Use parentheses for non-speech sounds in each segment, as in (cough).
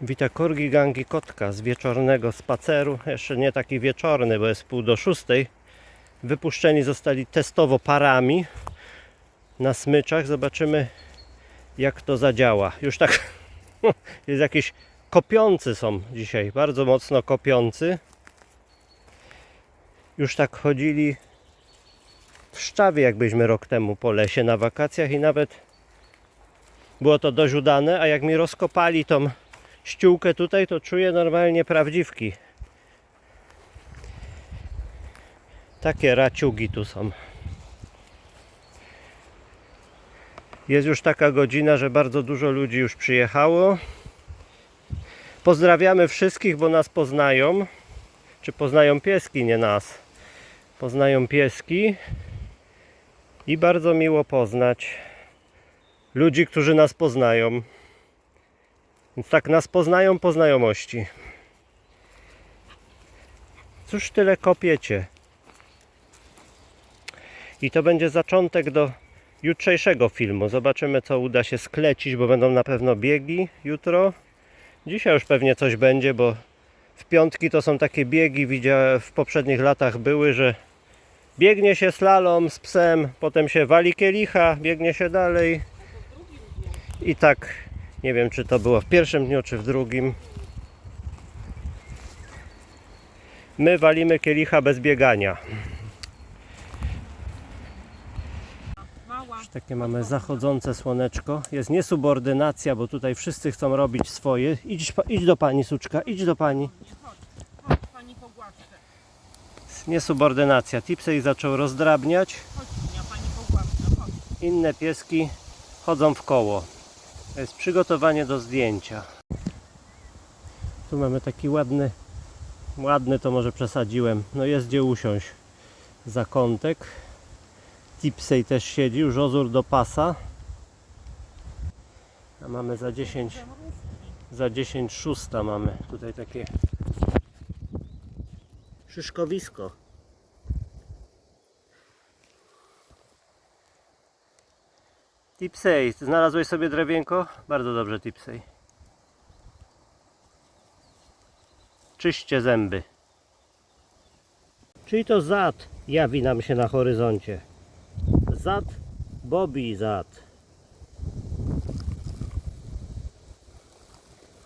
Wita Korgi Gangi Kotka z wieczornego spaceru. Jeszcze nie taki wieczorny, bo jest pół do szóstej. Wypuszczeni zostali testowo parami na smyczach. Zobaczymy jak to zadziała. Już tak (laughs) jest jakiś kopiący są dzisiaj, bardzo mocno kopiący. Już tak chodzili w szczawie, jakbyśmy rok temu po lesie na wakacjach i nawet było to dość udane, a jak mi rozkopali tą ściółkę tutaj, to czuję normalnie prawdziwki. Takie raciugi tu są. Jest już taka godzina, że bardzo dużo ludzi już przyjechało. Pozdrawiamy wszystkich, bo nas poznają. Czy poznają pieski, nie nas. Poznają pieski. I bardzo miło poznać ludzi, którzy nas poznają. Więc tak nas poznają po znajomości. Cóż tyle kopiecie? I to będzie zaczątek do jutrzejszego filmu. Zobaczymy co uda się sklecić, bo będą na pewno biegi jutro. Dzisiaj już pewnie coś będzie, bo w piątki to są takie biegi, widziałem w poprzednich latach były, że biegnie się slalom z psem, potem się wali kielicha, biegnie się dalej. I tak, nie wiem czy to było w pierwszym dniu, czy w drugim. My walimy kielicha bez biegania. Już takie mamy zachodzące słoneczko. Jest niesubordynacja, bo tutaj wszyscy chcą robić swoje. Idź, idź do pani, suczka, idź do pani. Chodź pani pogłaszczę. Niesubordynacja. Tipsy zaczął rozdrabniać. Inne pieski chodzą w koło. To jest przygotowanie do zdjęcia. Tu mamy taki ładny, ładny to może przesadziłem. No jest gdzie usiąść. Zakątek. Tipsej też siedzi, już ozór do pasa. A mamy za 10, za 10 szósta mamy tutaj takie szyszkowisko. Tipsej, znalazłeś sobie drewienko? Bardzo dobrze, Tipsej. Czyście zęby. Czyli to zad jawi nam się na horyzoncie. Zad, Bobby zad.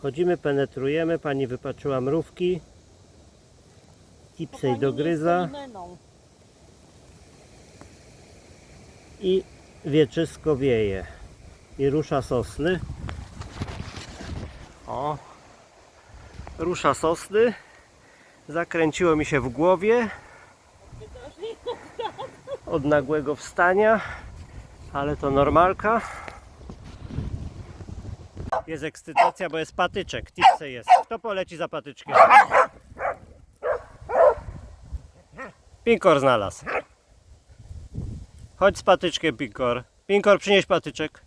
Chodzimy, penetrujemy, pani wypatrzyła mrówki. Tipsej dogryza i wieczysko wieje i rusza sosny. O, rusza sosny. Zakręciło mi się w głowie od nagłego wstania, ale to normalka. Jest ekscytacja, bo jest patyczek. Tipsy jest. Kto poleci za patyczkiem? Pinkor znalazł. Chodź z patyczkiem, Pinkor. Pinkor, przynieś patyczek.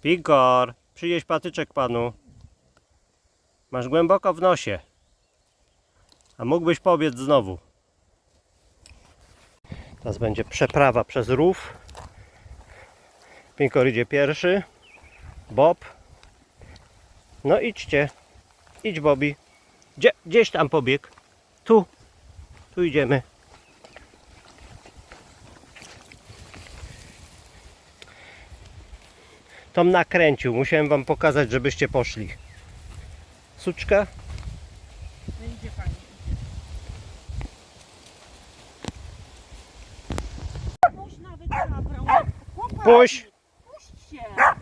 Pinkor, przynieś patyczek panu. Masz głęboko w nosie. A mógłbyś pobiec znowu. Teraz będzie przeprawa przez rów. Pinkor idzie pierwszy. Bob. No idźcie. Idź Bobby. Gdzie, gdzieś tam pobiegł. Tu. Tu idziemy. Tom nakręcił. Musiałem wam pokazać, żebyście poszli. Suczka? No idzie pani. idzie. Puść nawet zabrał. Chłopaki, Puść! Puśćcie. No.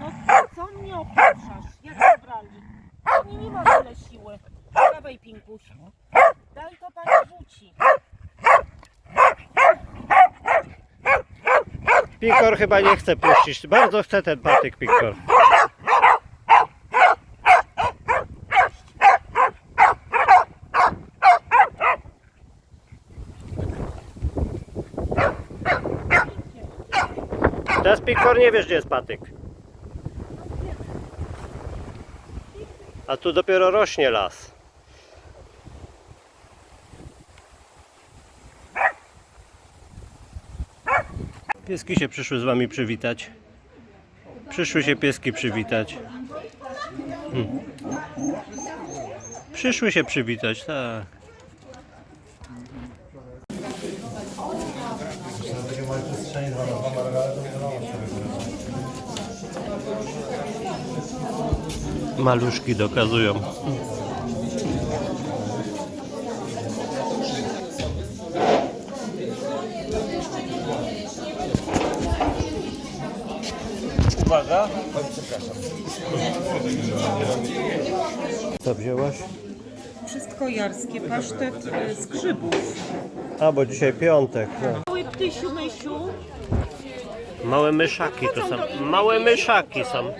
No co mnie opieprzasz? Jak zabrali? Oni nie ma tyle siły. Dawaj Pinkuś. Daj to pani rzuci. Pikor chyba nie chce puścić. Bardzo chce ten patyk, Pikor. Teraz Pikor nie wiesz, gdzie jest patyk. A tu dopiero rośnie las. Pieski się przyszły z wami przywitać. Przyszły się pieski przywitać. Hmm. Przyszły się przywitać, tak. Maluszki dokazują. Uwaga. Co wzięłaś? Wszystko jarskie, pasztet y, z grzybów. A, bo dzisiaj piątek. No. Mały ptysiu, mysiu. Małe myszaki to są. Małe myszaki są.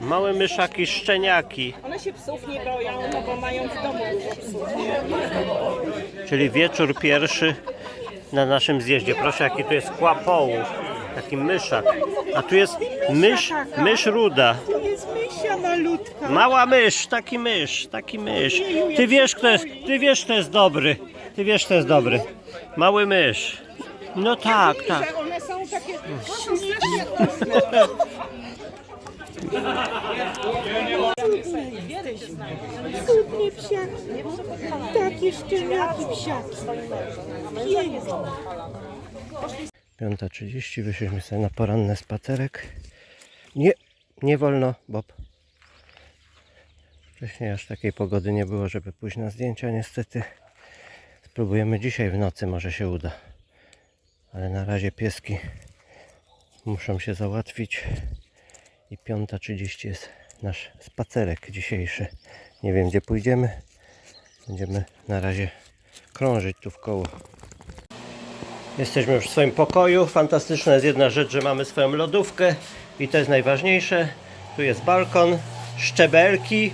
Małe myszaki, szczeniaki. One się psów nie boją, no bo mają w domu dużo psów. Czyli wieczór pierwszy na naszym zjeździe. Proszę, jaki tu jest kłapołów. Taki myszak. A tu jest mysz, mysz ruda. Tu jest mysia malutka. Mała mysz, taki mysz, taki mysz. Ty wiesz, kto jest, ty wiesz, kto jest dobry. Ty wiesz, kto jest dobry. Mały mysz. No tak, tak. One są takie śliczne. Cudnie psiaki. Takie szczeniaki psiaki. Piękne. 5.30 wyszliśmy sobie na poranny spacerek. Nie, nie wolno, Bob. Wcześniej aż takiej pogody nie było, żeby pójść na zdjęcia, niestety. Spróbujemy dzisiaj w nocy, może się uda. Ale na razie pieski muszą się załatwić. I 5.30 jest nasz spacerek dzisiejszy. Nie wiem gdzie pójdziemy. Będziemy na razie krążyć tu w koło. Jesteśmy już w swoim pokoju. Fantastyczna jest jedna rzecz, że mamy swoją lodówkę i to jest najważniejsze. Tu jest balkon, szczebelki.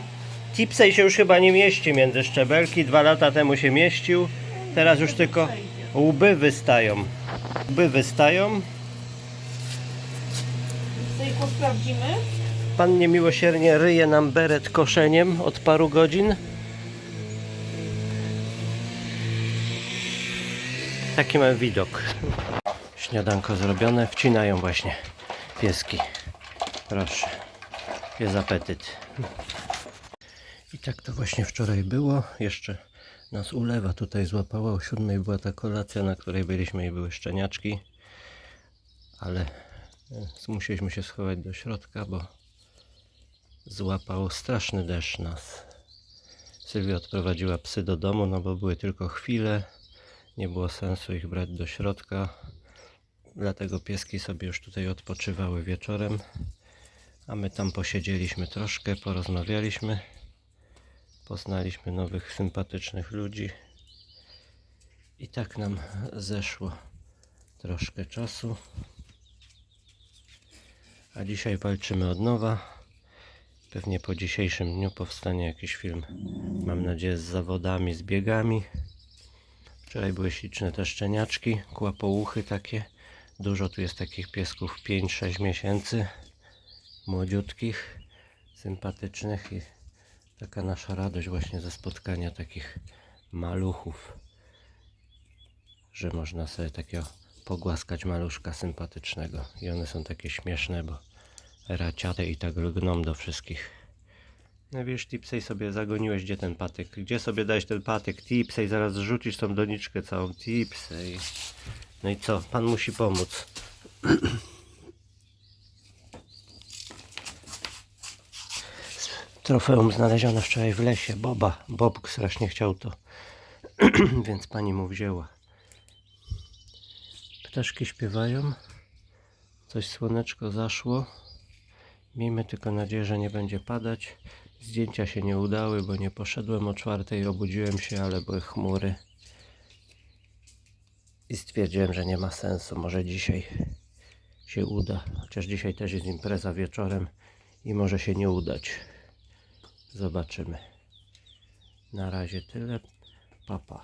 Tipsej się już chyba nie mieści między szczebelki. Dwa lata temu się mieścił. Teraz już tylko łby wystają. Łby wystają. Sejku sprawdzimy. Pan niemiłosiernie ryje nam beret koszeniem od paru godzin. Taki mam widok. Śniadanko zrobione, wcinają właśnie pieski. Proszę, jest apetyt. I tak to właśnie wczoraj było. Jeszcze nas ulewa tutaj złapała. O siódmej była ta kolacja, na której byliśmy i były szczeniaczki. Ale e, musieliśmy się schować do środka, bo złapał straszny deszcz nas. Sylwia odprowadziła psy do domu, no bo były tylko chwile. Nie było sensu ich brać do środka. Dlatego pieski sobie już tutaj odpoczywały wieczorem. A my tam posiedzieliśmy troszkę, porozmawialiśmy. Poznaliśmy nowych, sympatycznych ludzi. I tak nam zeszło troszkę czasu. A dzisiaj walczymy od nowa. Pewnie po dzisiejszym dniu powstanie jakiś film. Mam nadzieję z zawodami, z biegami. Wczoraj były śliczne te szczeniaczki, kłapouchy takie. Dużo tu jest takich piesków 5-6 miesięcy. Młodziutkich, sympatycznych i taka nasza radość właśnie ze spotkania takich maluchów. Że można sobie takiego pogłaskać maluszka sympatycznego. I one są takie śmieszne, bo raciate i tak lgną do wszystkich. No wiesz, Tipsej sobie zagoniłeś, gdzie ten patyk? Gdzie sobie dałeś ten patyk? Tipsej, zaraz zrzucisz tą doniczkę całą. Tipsej. No i co? Pan musi pomóc. (clears throat) Trofeum znalezione wczoraj w lesie. Boba. Bob strasznie chciał to. (clears throat) Więc pani mu wzięła. Ptaszki śpiewają. Coś słoneczko zaszło. Miejmy tylko nadzieję, że nie będzie padać. Zdjęcia się nie udały, bo nie poszedłem o czwartej, obudziłem się, ale były chmury. I stwierdziłem, że nie ma sensu. Może dzisiaj się uda. Chociaż dzisiaj też jest impreza wieczorem i może się nie udać. Zobaczymy. Na razie tyle. Papa.